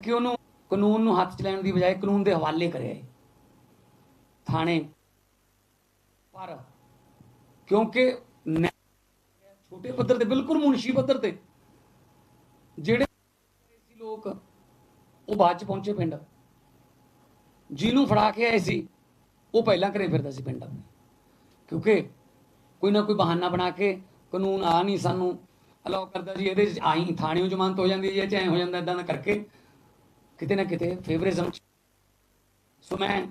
ਕਿ ਉਹਨੂੰ ਕਾਨੂੰਨ ਨੂੰ ਹੱਥ ਚ ਲੈਣ ਦੀ ਬਜਾਏ ਕਾਨੂੰਨ ਦੇ ਹਵਾਲੇ ਕਰਿਆ ਏ ਥਾਣੇ। ਪਰ ਕਿਉਂਕਿ ਛੋਟੇ ਪੱਧਰ ਤੇ, ਬਿਲਕੁਲ ਮੁਨਸ਼ੀ ਪੱਧਰ ਤੇ, ਜਿਹੜੇ ਸੀ ਲੋਕ, ਉਹ ਬਾਅਦ ਚ ਪਹੁੰਚੇ ਪਿੰਡ। ਜਿਹਨੂੰ ਫੜਾ ਕੇ ਆਏ ਸੀ, ਉਹ ਪਹਿਲਾਂ ਘਰੇ ਫਿਰਦਾ ਸੀ ਪਿੰਡ। ਆਪਣੇ ਕਿਉਂਕਿ ਕੋਈ ਨਾ ਕੋਈ ਬਹਾਨਾ ਬਣਾ ਕੇ ਕਾਨੂੰਨ ਆ ਨਹੀਂ ਸਾਨੂੰ ਅਲਾਉ ਕਰਦਾ ਜੀ, ਇਹਦੇ ਚ ਆਈ ਥਾਣਿਓਂ ਜ਼ਮਾਨਤ ਹੋ ਜਾਂਦੀ ਹੈ, ਚਾਹੇ ਹੋ ਜਾਂਦਾ ਇਦਾਂ ਦਾ ਕਰਕੇ। ਕਿਤੇ ਨਾ ਕਿਤੇ ਫੇਵਰਿਜ਼ਮ ਸੋ ਮੈਂ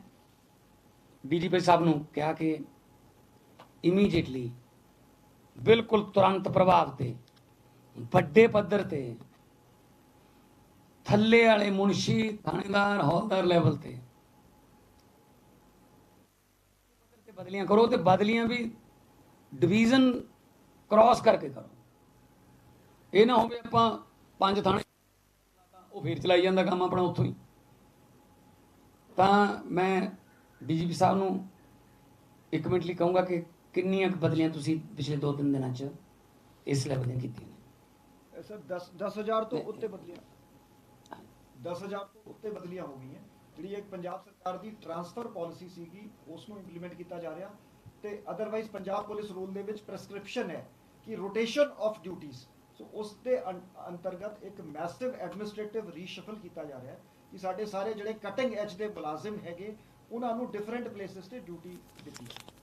ਡੀਜੀਪੀ ਸਾਹਿਬ ਨੂੰ ਕਿਹਾ ਕਿ ਇਮੀਡੀਏਟਲੀ ਬਿਲਕੁਲ ਤੁਰੰਤ ਪ੍ਰਭਾਵ ਤੇ, ਵੱਡੇ ਪੱਧਰ ਤੇ, ਥੱਲੇ ਵਾਲੇ ਮੁਨਸ਼ੀ, ਥਾਣੇਦਾਰ, ਹੌਲਦਾਰ ਲੈਵਲ ਤੇ ਬਦਲੀਆਂ ਕਰੋ ਤੇ ਬਦਲੀਆਂ ਵੀ ਡਿਵੀਜ਼ਨ ਕ੍ਰਾਸ ਕਰਕੇ ਕਰੋ। ਇਹ ਨਾ ਹੋਵੇ ਆਪਾਂ ਪੰਜ ਥਾਣੇ ਉਹ ਫੇਰ ਚਲਾਈ ਜਾਂਦਾ ਕੰਮ ਆਪਣਾ ਉੱਥੋਂ ਹੀ। ਤਾਂ ਮੈਂ ਡੀਜੀਪੀ ਸਾਹਿਬ ਨੂੰ ਇੱਕ ਮਿੰਟ ਲਈ ਕਹੂੰਗਾ ਕਿ ਕਿੰਨੀਆਂ ਬਦਲੀਆਂ ਤੁਸੀਂ ਪਿਛਲੇ ਦੋ ਤਿੰਨ ਦਿਨਾਂ 'ਚ ਇਸ ਲੈਵਲ ਦੀਆਂ ਕੀਤੀਆਂ ਨੇ? ਸਰ 10 10000 ਤੋਂ ਉੱਤੇ ਬਦਲੀਆਂ। 10000 ਤੋਂ ਉੱਤੇ ਬਦਲੀਆਂ ਹੋ ਗਈਆਂ। ਜਿਹੜੀ ਇੱਕ ਪੰਜਾਬ ਸਰਕਾਰ ਦੀ ਟਰਾਂਸਫਰ ਪਾਲਿਸੀ ਸੀਗੀ ਉਸ ਨੂੰ ਇੰਪਲੀਮੈਂਟ ਕੀਤਾ ਜਾ ਰਿਹਾ। ਤੇ ਅਦਰਵਾਈਜ਼ ਪੰਜਾਬ ਪੁਲਿਸ ਰੂਲ ਦੇ ਵਿੱਚ ਪ੍ਰੈਸਕ੍ਰਿਪਸ਼ਨ ਹੈ ਕਿ ਰੋਟੇਸ਼ਨ ਆਫ ਡਿਊਟੀਆਂ ਸੋ ਉਸ ਦੇ ਅੰਤਰਗਤ ਇੱਕ ਮੈਸਿਵ ਐਡਮਿਨਿਸਟ੍ਰੇਟਿਵ ਰੀਸ਼ਫਲ ਕੀਤਾ ਜਾ ਰਿਹਾ ਹੈ ਕਿ ਸਾਡੇ ਸਾਰੇ ਜਿਹੜੇ ਕਟਿੰਗ ਐਜ ਦੇ ਮੁਲਾਜ਼ਮ ਹੈਗੇ ਉਹਨਾਂ ਨੂੰ ਡਿਫਰੈਂਟ ਪਲੇਸਸ ਤੇ ਡਿਊਟੀ ਦਿੱਤੀ ਹੈ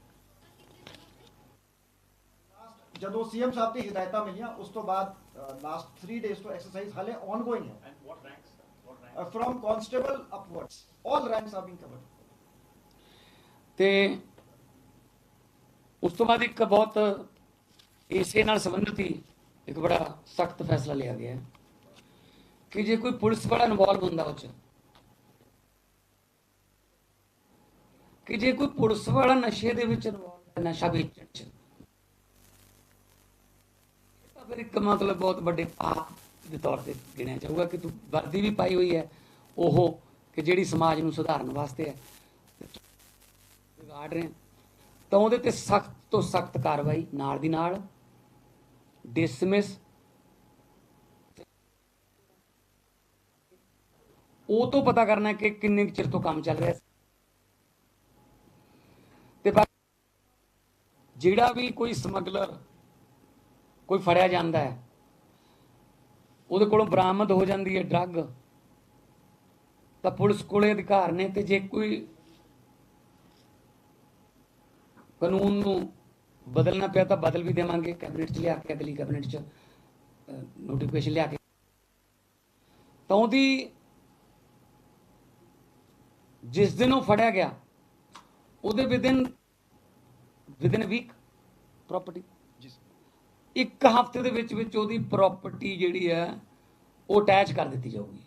ਜਦੋਂ ਸੀਐਮ ਸਾਹਿਬ ਦੀ ਹਦਾਇਤਾਂ ਮਿਲੀਆਂ ਉਸ ਤੋਂ ਬਾਅਦ ਲਾਸਟ 3 ਡੇਜ਼ ਤੋਂ ਐਕਸਰਸਾਈਜ਼ ਹਾਲੇ ਆਨਗੋਇੰਗ ਹੈ from constable upwards. All ranks are being covered. ਤੇ ਉਸ ਤੋਂ ਬਾਅਦ ਇੱਕ ਬਹੁਤ ਇਸੇ ਨਾਲ ਸੰਬੰਧਿਤ ਹੀ ਇੱਕ ਬੜਾ ਸਖਤ ਫੈਸਲਾ ਲਿਆ ਗਿਆ ਹੈ ਕਿ ਜੇ ਕੋਈ ਪੁਲਿਸ ਵਾਲਾ ਇਨਵੋਲਵ ਹੁੰਦਾ ਉਹ ਚ, ਕਿ ਜੇ ਕੋਈ ਪੁਲਿਸ ਵਾਲਾ ਨਸ਼ੇ ਦੇ ਵਿੱਚ ਇਨਵੋਲਵ ਨਸ਼ਾ ਵੇਚਣ ਚ ਤਾਂ ਫਿਰ ਇੱਕ ਮਤਲਬ ਬਹੁਤ ਵੱਡੇ ਪਾਪ ਦੇ ਤੌਰ ਤੇ ਗਿਣਿਆ ਜਾਊਗਾ ਕਿ ਤੂੰ ਵਰਦੀ ਵੀ ਪਾਈ ਹੋਈ ਹੈ, ਉਹ ਕਿ ਜਿਹੜੀ ਸਮਾਜ ਨੂੰ ਸੁਧਾਰਨ ਵਾਸਤੇ ਹੈ। ਵਿਗਾੜ ਰਹੇ ਤਾਂ ਉਹਦੇ ਤੇ ਸਖਤ ਤੋਂ ਸਖਤ ਕਾਰਵਾਈ ਨਾਲ ਦੀ ਨਾਲ ਡਿਸਮਿਸ ਉਹ ਤੋਂ ਪਤਾ ਕਰਨਾ ਕਿ ਕਿੰਨੇ ਚਿਰ ਤੋਂ ਕੰਮ ਚੱਲ ਰਿਹਾ ਸੀ। ਤੇ ਜਿਹੜਾ ਵੀ ਕੋਈ ਸਮਗਲਰ ਕੋਈ ਫੜਿਆ ਜਾਂਦਾ ਹੈ, ਉਹਦੇ ਕੋਲੋਂ ਬਰਾਮਦ ਹੋ ਜਾਂਦੀ ਹੈ ਡਰੱਗ, ਤਾਂ ਪੁਲਿਸ ਕੋਲੇ ਅਧਿਕਾਰ ਨੇ ਤੇ ਜੇ ਕੋਈ ਕਾਨੂੰਨ ਨੂੰ ਬਦਲਣਾ ਪਿਆ ਤਾਂ ਬਦਲ ਵੀ ਦੇਵਾਂਗੇ ਕੈਬਨਿਟ 'ਚ ਲਿਆ ਕੇ ਅਗਲੀ ਕੈਬਨਿਟ 'ਚ ਨੋਟੀਫਿਕੇਸ਼ਨ ਲਿਆ ਕੇ। ਤਾਂ ਉਹਦੀ ਜਿਸ ਦਿਨ ਉਹ ਫੜਿਆ ਗਿਆ ਉਹਦੇ ਵਿਦਿਨ ਵਿਦਿਨ ਵੀਕ ਪ੍ਰਾਪਰਟੀ. ਇੱਕ ਹਫ਼ਤੇ ਦੇ ਵਿੱਚ ਵਿੱਚ ਉਹਦੀ ਪ੍ਰਾਪਰਟੀ ਜਿਹੜੀ ਹੈ ਉਹ ਅਟੈਚ ਕਰ ਦਿੱਤੀ ਜਾਊਗੀ।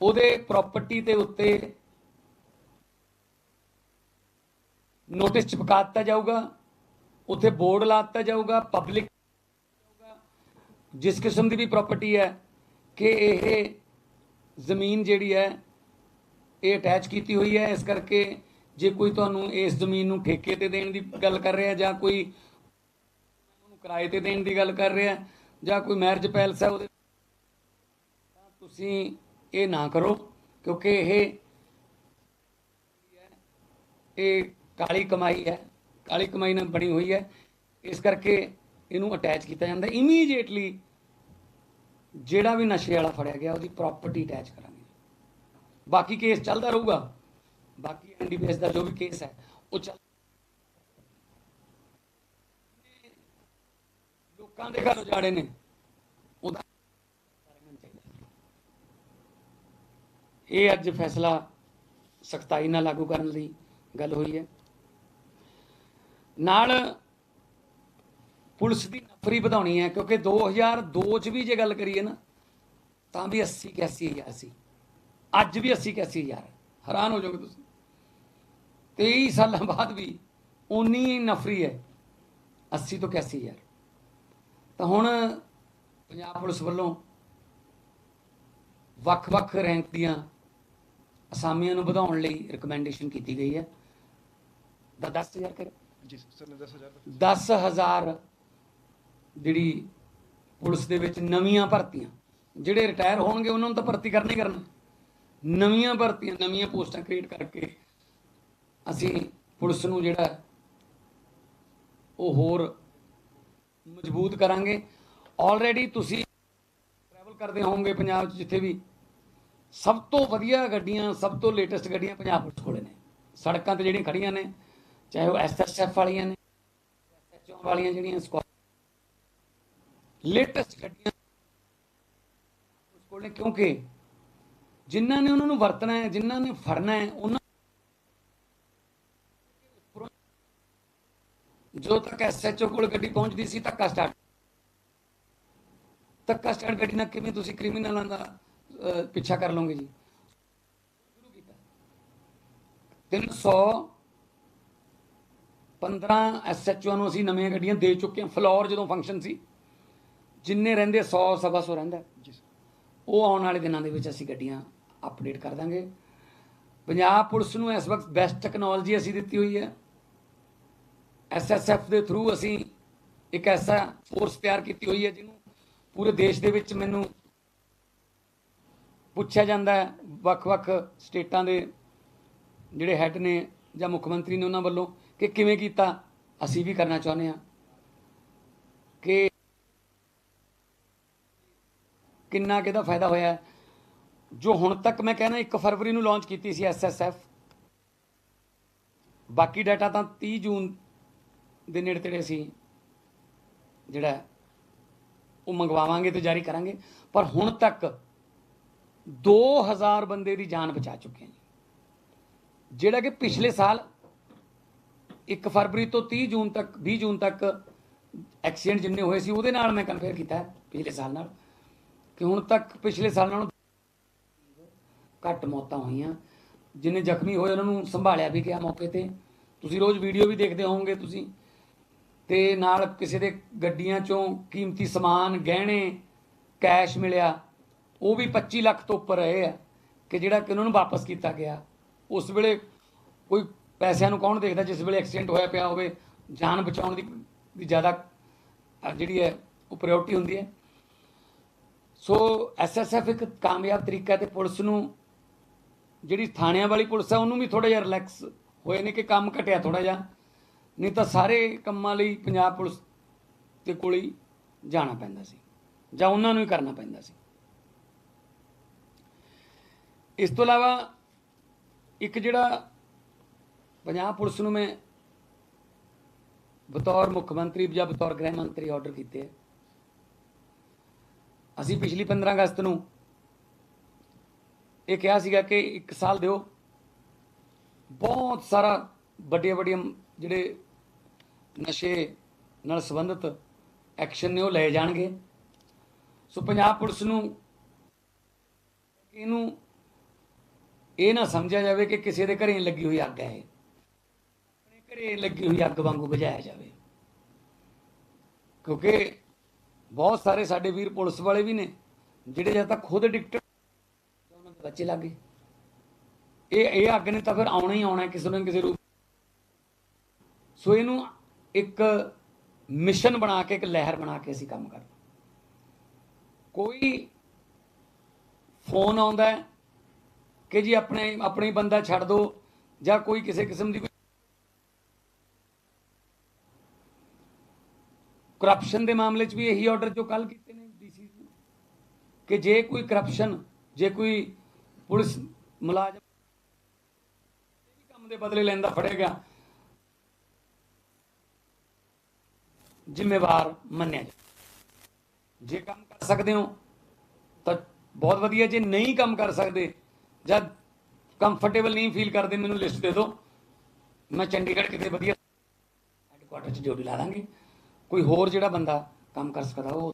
ਉਹਦੇ ਪ੍ਰਾਪਰਟੀ ਦੇ ਉੱਤੇ ਨੋਟਿਸ ਚਿਪਕਾ ਦਿੱਤਾ ਜਾਊਗਾ, ਉੱਥੇ ਬੋਰਡ ਲਾ ਦਿੱਤਾ ਜਾਊਗਾ ਪਬਲਿਕ ਜਿਸ ਕਿਸਮ ਦੀ ਵੀ ਪ੍ਰਾਪਰਟੀ ਹੈ ਕਿ ਇਹ ਜ਼ਮੀਨ ਜਿਹੜੀ ਹੈ, ਇਹ ਅਟੈਚ ਕੀਤੀ ਹੋਈ ਹੈ, ਇਸ ਕਰਕੇ ਜੇ ਕੋਈ ਤੁਹਾਨੂੰ ਇਸ ਜ਼ਮੀਨ ਨੂੰ ਠੇਕੇ ਤੇ ਦੇਣ ਦੀ ਗੱਲ ਕਰ ਰਿਹਾ ਜਾਂ ਕੋਈ ਉਹਨੂੰ ਕਿਰਾਏ ਤੇ ਦੇਣ ਦੀ ਗੱਲ ਕਰ ਰਿਹਾ ਜਾਂ ਕੋਈ ਮੈਰਿਜ ਪੈਲਸ ਹੈ ਉਹਦੇ ਤਾਂ ਤੁਸੀਂ ਇਹ ਨਾ ਕਰੋ ਕਿਉਂਕਿ ਇਹ ਇਹ ਕਾਲੀ ਕਮਾਈ ਹੈ, ਕਾਲੀ ਕਮਾਈ ਨਾਲ ਬਣੀ ਹੋਈ ਹੈ। ਇਸ ਕਰਕੇ ਇਹਨੂੰ ਅਟੈਚ ਕੀਤਾ ਜਾਂਦਾ। ਇਮੀਡੀਏਟਲੀ ਜਿਹੜਾ ਵੀ ਨਸ਼ੇ ਵਾਲਾ ਫੜਿਆ ਗਿਆ, ਉਹਦੀ ਪ੍ਰਾਪਰਟੀ ਅਟੈਚ ਕਰਾਂਗੇ। ਬਾਕੀ ਕੇਸ ਚੱਲਦਾ ਰਹੂਗਾ। ਬਾਕੀ ਐਨਡੀਪੀਐਸ ਦਾ ਜੋ ਵੀ ਕੇਸ ਹੈ, ਉਹ ਚੱਲ ਲੋਕਾਂ ਦੇ ਘਰ ਉਜਾੜੇ ਨੇ, ਉਹਦਾ ਇਹ ਅੱਜ ਫੈਸਲਾ ਸਖਤਾਈ ਨਾਲ ਲਾਗੂ ਕਰਨ ਲਈ ਗੱਲ ਹੋਈ ਹੈ। ਨਾਲ ਪੁਲਿਸ ਦੀ ਨਫਰੀ ਵਧਾਉਣੀ ਹੈ, ਕਿਉਂਕਿ 2002 ਚ ਵੀ ਜੇ ਗੱਲ ਕਰੀਏ ਨਾ, ਤਾਂ ਵੀ 80 81 ਹਜ਼ਾਰ ਸੀ। ਅੱਜ ਵੀ 80 81 ਹਜ਼ਾਰ ਹੈਰਾਨ ਹੋ ਜਾਓਗੇ ਤੁਸੀਂ। 23 ਸਾਲਾਂ ਬਾਅਦ ਵੀ ਉਨੀ ਨਫਰੀ ਹੈ 80 ਤੋਂ 81 ਹਜ਼ਾਰ। ਤਾਂ ਹੁਣ ਪੰਜਾਬ ਪੁਲਿਸ ਵੱਲੋਂ ਵੱਖ-ਵੱਖ ਰੈਂਕ ਦੀਆਂ ਅਸਾਮੀਆਂ ਨੂੰ ਵਧਾਉਣ ਲਈ ਰეკਮੈਂਡੇਸ਼ਨ ਕੀਤੀ ਗਈ ਹੈ। ਦਾ 10000 ਕਰ ਜੀ, ਸਰ ਨੇ 10000 10000 ਜਿਹੜੀ ਪੁਲਿਸ ਦੇ ਵਿੱਚ ਨਵੀਆਂ ਭਰਤੀਆਂ। ਜਿਹੜੇ ਰਿਟਾਇਰ ਹੋਣਗੇ, ਉਹਨਾਂ ਨੂੰ ਤਾਂ ਭਰਤੀ ਕਰਨੀ ਕਰਨਾ। ਨਵੀਆਂ ਭਰਤੀਆਂ, ਨਵੀਆਂ ਪੋਸਟਾਂ ਕ੍ਰੀਏਟ ਕਰਕੇ ਅਸੀਂ ਪੁਲਿਸ ਨੂੰ ਜਿਹੜਾ ਉਹ ਹੋਰ ਮਜ਼ਬੂਤ ਕਰਾਂਗੇ। ਆਲਰੇਡੀ ਤੁਸੀਂ ਟਰੈਵਲ ਕਰਦੇ ਹੋਵੋਗੇ ਪੰਜਾਬ 'ਚ, ਜਿੱਥੇ ਵੀ ਸਭ ਤੋਂ ਵਧੀਆ ਗੱਡੀਆਂ, ਸਭ ਤੋਂ ਲੇਟੈਸਟ ਗੱਡੀਆਂ ਪੰਜਾਬ ਪੁਲਿਸ ਕੋਲੇ ਨੇ। ਸੜਕਾਂ ਤੇ ਜਿਹੜੀਆਂ ਖੜੀਆਂ ਨੇ ਚਾਹੇ ਉਹ ਐਸਐਸਐਫ ਵਾਲੀਆਂ ਨੇ ਐਸਐਚਓ ਵਾਲੀਆਂ ਜਿਹੜੀਆਂ ਸquad ਲੇਟੈਸਟ ਗੱਡੀਆਂ ਉਸ ਕੋਲ ਨੇ, ਕਿਉਂਕਿ ਜਿਨ੍ਹਾਂ ਨੇ ਉਹਨਾਂ ਨੂੰ ਵਰਤਣਾ ਹੈ, ਜਿਨ੍ਹਾਂ ਨੇ ਫੜਨਾ ਹੈ, ਉਹਨਾਂ ਜੋ ਤੱਕ ਐਸਐਚਓ ਕੋਲ ਗੱਡੀ ਪਹੁੰਚਦੀ ਸੀ, ਧੱਕਾ ਸਟਾਰਟ ਧੱਕਾ ਸਟਾਰਟ ਗੱਡੀ ਨਾਲ ਕਿਵੇਂ ਤੁਸੀਂ ਕ੍ਰਿਮੀਨਲਾਂ ਦਾ ਪਿੱਛਾ ਕਰ ਲਓਗੇ ਜੀ? ਸ਼ੁਰੂ ਕੀਤਾ। 300 15 ਐਸਐਚਓ ਨੂੰ ਅਸੀਂ ਨਵੀਆਂ ਗੱਡੀਆਂ ਦੇ ਚੁੱਕੇ ਹਾਂ। ਫਲੋਰ ਜਦੋਂ ਫੰਕਸ਼ਨ ਸੀ ਜਿੰਨੇ ਰਹਿੰਦੇ 100 ਸਵਾ ਸੌ ਰਹਿੰਦਾ। ਜੀ ਸਰ। ਉਹ ਆਉਣ ਵਾਲੇ ਦਿਨਾਂ ਦੇ ਵਿੱਚ ਅਸੀਂ ਗੱਡੀਆਂ ਅਪਡੇਟ ਕਰ ਦਾਂਗੇ। ਪੰਜਾਬ ਪੁਲਿਸ ਨੂੰ ਇਸ ਵਕਤ ਬੈਸਟ ਟੈਕਨੋਲੋਜੀ ਅਸੀਂ ਦਿੱਤੀ ਹੋਈ ਹੈ। ਐਸਐਸਐਫ ਦੇ ਥਰੂ ਅਸੀਂ ਇੱਕ ਐਸਾ ਫੋਰਸ ਤਿਆਰ ਕੀਤੀ ਹੋਈ ਹੈ ਜਿਹਨੂੰ ਪੂਰੇ ਦੇਸ਼ ਦੇ ਵਿੱਚ ਮੈਨੂੰ ਪੁੱਛਿਆ ਜਾਂਦਾ ਹੈ। ਵੱਖ-ਵੱਖ ਸਟੇਟਾਂ ਦੇ ਜਿਹੜੇ ਹੈੱਡ ਨੇ ਜਾਂ ਮੁੱਖ ਮੰਤਰੀ ਨੇ ਉਹਨਾਂ ਵੱਲੋਂ। ਕਿ ਕਿਵੇਂ ਕੀਤਾ? ਅਸੀਂ ਵੀ ਕਰਨਾ ਚਾਹੁੰਦੇ ਹਾਂ ਕਿ ਕਿੰਨਾ ਕਿਹਦਾ ਫਾਇਦਾ ਹੋਇਆ। ਜੋ ਹੁਣ ਤੱਕ ਮੈਂ ਕਹਿੰਦਾ 1 ਫਰਵਰੀ ਨੂੰ ਲਾਂਚ ਕੀਤੀ ਸੀ ਐਸਐਸਐਫ ਬਾਕੀ ਡਾਟਾ ਤਾਂ 30 ਜੂਨ ਦੇ ਨੇੜੇ ਤੇੜੇ ਸੀ, ਜਿਹੜਾ ਉਹ ਮੰਗਵਾਵਾਂਗੇ ਤੇ ਜਾਰੀ ਕਰਾਂਗੇ। ਪਰ ਹੁਣ ਤੱਕ 2000 ਬੰਦੇ ਦੀ ਜਾਨ ਬਚਾ ਚੁੱਕੇ ਹਾਂ ਜੀ ਜਿਹੜਾ ਕਿ ਪਿਛਲੇ ਸਾਲ 1 ਫਰਵਰੀ ਤੋਂ 30 ਜੂਨ ਤੱਕ 20 ਜੂਨ ਤੱਕ ਐਕਸੀਡੈਂਟ ਜਿੰਨੇ ਹੋਏ ਸੀ, ਉਹਦੇ ਨਾਲ ਮੈਂ ਕੰਪੇਅਰ ਕੀਤਾ ਪਿਛਲੇ ਸਾਲ ਨਾਲ। ਕਿ ਹੁਣ ਤੱਕ ਪਿਛਲੇ ਸਾਲ ਨਾਲੋਂ ਘੱਟ ਮੌਤਾਂ ਹੋਈਆਂ। ਜਿੰਨੇ ਜ਼ਖਮੀ ਹੋਏ, ਉਹਨਾਂ ਨੂੰ ਸੰਭਾਲਿਆ ਵੀ ਗਿਆ ਮੌਕੇ ਤੇ। ਤੁਸੀਂ ਰੋਜ਼ ਵੀਡੀਓ ਵੀ ਦੇਖਦੇ ਹੋਵੋਗੇ ਤੁਸੀਂ। ਤੇ ਨਾਲ ਕਿਸੇ ਦੇ ਗੱਡੀਆਂ ਚੋਂ ਕੀਮਤੀ ਸਮਾਨ, ਗਹਿਣੇ ਕੈਸ਼ ਮਿਲਿਆ। ਉਹ ਵੀ 25 ਲੱਖ ਤੋਂ ਉੱਪਰ ਰਹੇ ਆ, ਕਿ ਜਿਹੜਾ ਕਿ ਉਹਨਾਂ ਨੂੰ ਵਾਪਸ ਕੀਤਾ ਗਿਆ। ਉਸ ਵੇਲੇ ਕੋਈ ਪੈਸਿਆਂ ਨੂੰ ਕੌਣ ਦੇਖਦਾ ਜਿਸ ਵੇਲੇ ਐਕਸੀਡੈਂਟ ਹੋਇਆ ਪਿਆ ਹੋਵੇ? ਜਾਨ ਬਚਾਉਣ ਦੀ ਦੀ ਜ਼ਿਆਦਾ ਜਿਹੜੀ ਹੈ, ਉਹ ਪ੍ਰਾਇੋਰਟੀ ਹੁੰਦੀ ਹੈ। ਸੋ ਐਸਐਸਐਫ ਇੱਕ ਕਾਮਯਾਬ ਤਰੀਕਾ ਹੈ ਤੇ ਪੁਲਿਸ ਨੂੰ, ਜਿਹੜੀ ਥਾਣਿਆਂ ਵਾਲੀ ਪੁਲਿਸ ਹੈ ਉਹਨੂੰ ਵੀ ਥੋੜਾ ਜਿਹਾ ਰਿਲੈਕਸ ਹੋਏ ਨੇ ਕਿ ਕੰਮ ਘਟਿਆ ਥੋੜਾ ਜਿਹਾ। ਨਹੀਂ ਤਾਂ ਸਾਰੇ ਕੰਮਾਂ ਲਈ ਪੰਜਾਬ ਪੁਲਿਸ ਦੇ ਕੋਲ ਹੀ ਜਾਣਾ ਪੈਂਦਾ ਸੀ, ਜਾਂ ਉਹਨਾਂ ਨੂੰ ਹੀ ਕਰਨਾ ਪੈਂਦਾ ਸੀ। ਇਸ ਤੋਂ ਇਲਾਵਾ ਇੱਕ ਜਿਹੜਾ ਪੰਜਾਬ ਪੁਲਿਸ ਨੂੰ ਮੈਂ ਬਤੌਰ ਮੁੱਖ ਮੰਤਰੀ ਜਾਂ ਬਤੌਰ ਗ੍ਰਹਿ ਮੰਤਰੀ ਆਰਡਰ ਕੀਤੇ ਅਸੀਂ ਪਿਛਲੀ 15 ਅਗਸਤ ਨੂੰ ਇਹ ਕਿਹਾ ਸੀਗਾ ਕਿ ਇੱਕ ਸਾਲ ਦਿਓ। ਬਹੁਤ ਸਾਰਾ ਵੱਡੀਆਂ ਵੱਡੀਆਂ ਜਿਹੜੇ ਨਸ਼ੇ ਨਾਲ ਸੰਬੰਧਿਤ ਐਕਸ਼ਨ ਨੇ ਉਹ ਲਏ ਜਾਣਗੇ। ਸੋ ਪੰਜਾਬ ਪੁਲਿਸ ਨੂੰ ਇਹਨੂੰ ਇਹ ਨਾ ਸਮਝਿਆ ਜਾਵੇ ਕਿ ਕਿਸੇ ਦੇ ਘਰੇ ਲੱਗੀ ਹੋਈ ਅੱਗ ਹੈ ਇਹ। ਘਰੇ ਲੱਗੀ ਹੋਈ ਅੱਗ ਵਾਂਗੂ ਬੁਝਾਇਆ ਜਾਵੇ। ਕਿਉਂਕਿ ਬਹੁਤ ਸਾਰੇ ਸਾਡੇ ਵੀਰ ਪੁਲਿਸ ਵਾਲੇ ਵੀ ਨੇ, ਜਿਹੜੇ ਜਦ ਤੱਕ ਖੁਦ ਐਡਿਕਟਡ ਉਹਨਾਂ ਦੇ ਬੱਚੇ ਲੱਗੇ ਇਹ ਇਹ ਅੱਗ ਨੇ ਤਾਂ ਫਿਰ ਆਉਣਾ ਹੀ ਆਉਣਾ ਕਿਸੇ ਨੂੰ ਕਿਸੇ ਰੂਪ ਸੋ ਇਹਨੂੰ ਇੱਕ ਮਿਸ਼ਨ ਬਣਾ ਕੇ, ਇੱਕ ਲਹਿਰ ਬਣਾ ਕੇ ਅਸੀਂ ਕੰਮ ਕਰਨਾ ਕੋਈ ਫੋਨ ਆਉਂਦਾ ਕਿ ਜੀ ਆਪਣੇ, ਆਪਣੀ ਬੰਦਾ ਛੱਡ ਦਿਓ ਜਾਂ ਕੋਈ ਕਿਸੇ ਕਿਸਮ ਦੀ ਕਰਪਸ਼ਨ ਦੇ ਮਾਮਲੇ 'ਚ ਵੀ ਇਹੀ ਆਰਡਰ ਜੋ ਕੱਲ ਕੀਤੇ ਨੇ ਡੀਸੀ ਕਿ ਜੇ ਕੋਈ ਕਰਪਸ਼ਨ ਜੇ ਕੋਈ ਪੁਲਿਸ ਮੁਲਾਜ਼ਮ ਕੰਮ ਦੇ ਬਦਲੇ ਲੈਂਦਾ ਫੜੇਗਾ, ਜ਼ਿੰਮੇਵਾਰ ਮੰਨਿਆ ਜਾ ਜੇ ਕੰਮ ਕਰ ਸਕਦੇ ਹੋ, ਤਾਂ ਬਹੁਤ ਵਧੀਆ। ਜੇ ਨਹੀਂ ਕੰਮ ਕਰ ਸਕਦੇ ਜਦ ਕੰਫਰਟੇਬਲ ਨਹੀਂ ਫੀਲ ਕਰਦੇ, ਮੈਨੂੰ ਲਿਸਟ ਦੇ ਦਿਓ। ਮੈਂ ਚੰਡੀਗੜ੍ਹ ਕਿਤੇ ਵਧੀਆ ਹੈੱਡਕੁਆਟਰ 'ਚ ਜੋੜੀ ਲਾ ਦਾਂਗੇ। ਕੋਈ ਹੋਰ ਜਿਹੜਾ ਬੰਦਾ ਕੰਮ ਕਰ ਸਕਦਾ ਉਹ